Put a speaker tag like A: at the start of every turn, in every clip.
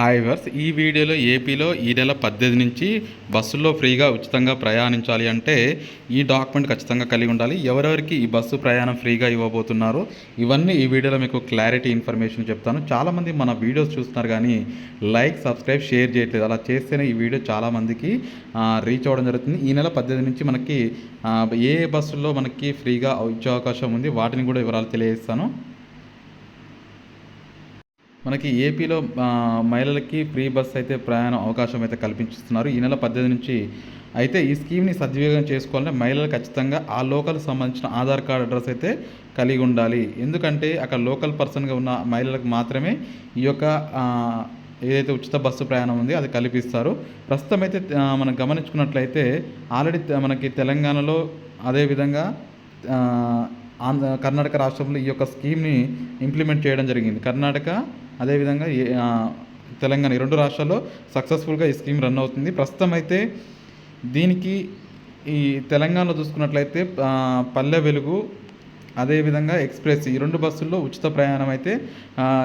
A: Hi verse ఈ వీడియోలో ఏపీలో ఈ నెల పద్దెనిమిది నుంచి బస్సుల్లో ఫ్రీగా ఉచితంగా ప్రయాణించాలి అంటే ఈ డాక్యుమెంట్ ఖచ్చితంగా కలిగి ఉండాలి. ఎవరెవరికి ఈ బస్సు ప్రయాణం ఫ్రీగా ఇవ్వబోతున్నారు ఇవన్నీ ఈ వీడియోలో మీకు క్లారిటీ ఇన్ఫర్మేషన్ చెప్తాను. చాలామంది మన వీడియోస్ చూస్తున్నారు కానీ లైక్ సబ్స్క్రైబ్ షేర్ చేయట్లేదు. అలా చేస్తేనే ఈ వీడియో చాలామందికి రీచ్ అవ్వడం జరుగుతుంది. ఈ నెల పద్దెనిమిది నుంచి మనకి ఏ బస్సుల్లో మనకి ఫ్రీగా ఇచ్చే అవకాశం ఉంది వాటిని కూడా వివరాలు తెలియజేస్తాను. మనకి ఏపీలో మహిళలకి ఫ్రీ బస్ అయితే ప్రయాణం అవకాశం అయితే కల్పించిస్తున్నారు. ఈ నెల పద్దెనిమిది నుంచి అయితే ఈ స్కీమ్ని సద్వినియోగం చేసుకోవాలంటే మహిళలు ఖచ్చితంగా ఆ లోకల్ సంబంధించిన ఆధార్ కార్డ్ అడ్రస్ అయితే కలిగి ఉండాలి. ఎందుకంటే అక్కడ లోకల్ పర్సన్గా ఉన్న మహిళలకు మాత్రమే ఈ యొక్క ఏదైతే ఉచిత బస్సు ప్రయాణం ఉంది అది కల్పిస్తారు. ప్రస్తుతం అయితే మనం గమనించుకున్నట్లయితే ఆల్రెడీ మనకి తెలంగాణలో అదేవిధంగా ఆంధ్ర కర్ణాటక రాష్ట్రంలో ఈ యొక్క స్కీమ్ని ఇంప్లిమెంట్ చేయడం జరిగింది. కర్ణాటక అదేవిధంగా ఏ- తెలంగాణ ఈ రెండు రాష్ట్రాల్లో సక్సెస్ఫుల్గా ఈ స్కీమ్ రన్ అవుతుంది. ప్రస్తుతం అయితే దీనికి ఈ తెలంగాణలో చూసుకున్నట్లయితే పల్లె వెలుగు అదేవిధంగా ఎక్స్ప్రెస్ ఈ రెండు బస్సుల్లో ఉచిత ప్రయాణం అయితే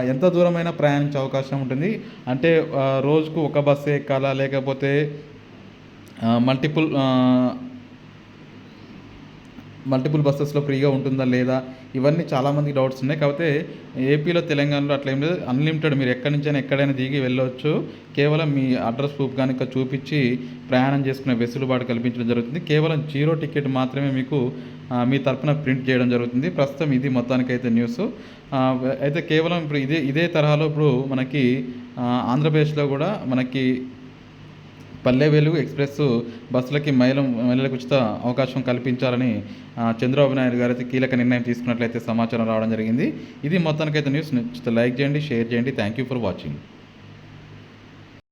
A: ఎంత దూరమైనా ప్రయాణించే అవకాశం ఉంటుంది. అంటే రోజుకు ఒక బస్సు ఎక్కాలా? లేకపోతే మల్టిపుల్ మల్టిపుల్ బస్సెస్లో ఫ్రీగా ఉంటుందా లేదా? ఇవన్నీ చాలామందికి డౌట్స్ ఉన్నాయి. కాకపోతే ఏపీలో తెలంగాణలో అట్లా ఏం లేదు. అన్లిమిటెడ్ మీరు ఎక్కడి నుంచైనా ఎక్కడైనా దిగి వెళ్ళవచ్చు కేవలం మీ అడ్రస్ ప్రూఫ్ కనుక చూపించి ప్రయాణం చేసుకునే వెసులుబాటు కల్పించడం జరుగుతుంది. కేవలం జీరో టికెట్ మాత్రమే మీకు మీ తరఫున ప్రింట్ చేయడం జరుగుతుంది. ప్రస్తుతం ఇది మొత్తానికైతే న్యూస్ అయితే కేవలం ఇప్పుడు ఇదే ఇదే తరహాలో ఇప్పుడు మనకి ఆంధ్రప్రదేశ్లో కూడా మనకి పల్లె వెలుగు ఎక్స్ప్రెస్ బస్సులకి మహిళ మహిళలకు ఉచిత అవకాశం కల్పించాలని ఆ, చంద్రబాబు నాయుడు గారు అయితే కీలక నిర్ణయం తీసుకున్నట్లయితే సమాచారం రావడం జరిగింది. ఇది మొత్తానికైతే న్యూస్. లైక్ చేయండి షేర్ చేయండి. Thank you for watching.